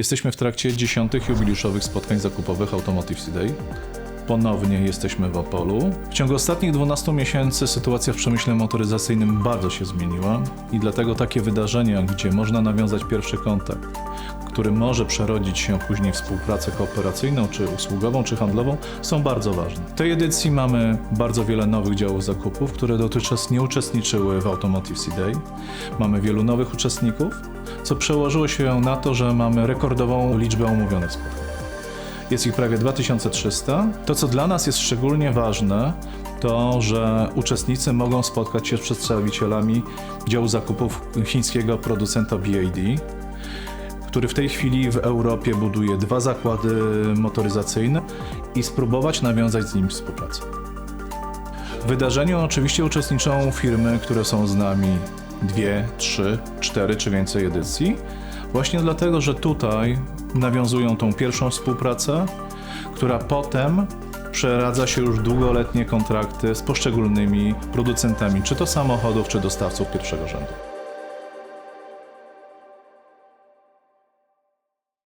Jesteśmy w trakcie dziesiątych jubileuszowych spotkań zakupowych Automotive Day. Ponownie jesteśmy w Opolu. W ciągu ostatnich 12 miesięcy sytuacja w przemyśle motoryzacyjnym bardzo się zmieniła i dlatego takie wydarzenia, gdzie można nawiązać pierwszy kontakt, który może przerodzić się później w współpracę kooperacyjną, czy usługową, czy handlową, są bardzo ważne. W tej edycji mamy bardzo wiele nowych działów zakupów, które dotychczas nie uczestniczyły w Automotive Day. Mamy wielu nowych uczestników, co przełożyło się na to, że mamy rekordową liczbę omówionych spotkań. Jest ich prawie 2300. To, co dla nas jest szczególnie ważne, to, że uczestnicy mogą spotkać się z przedstawicielami działu zakupów chińskiego producenta BAD, który w tej chwili w Europie buduje dwa zakłady motoryzacyjne i spróbować nawiązać z nim współpracę. W wydarzeniu oczywiście uczestniczą firmy, które są z nami dwie, trzy, cztery czy więcej edycji. Właśnie dlatego, że tutaj nawiązują tą pierwszą współpracę, która potem przeradza się już długoletnie kontrakty z poszczególnymi producentami, czy to samochodów, czy dostawców pierwszego rzędu.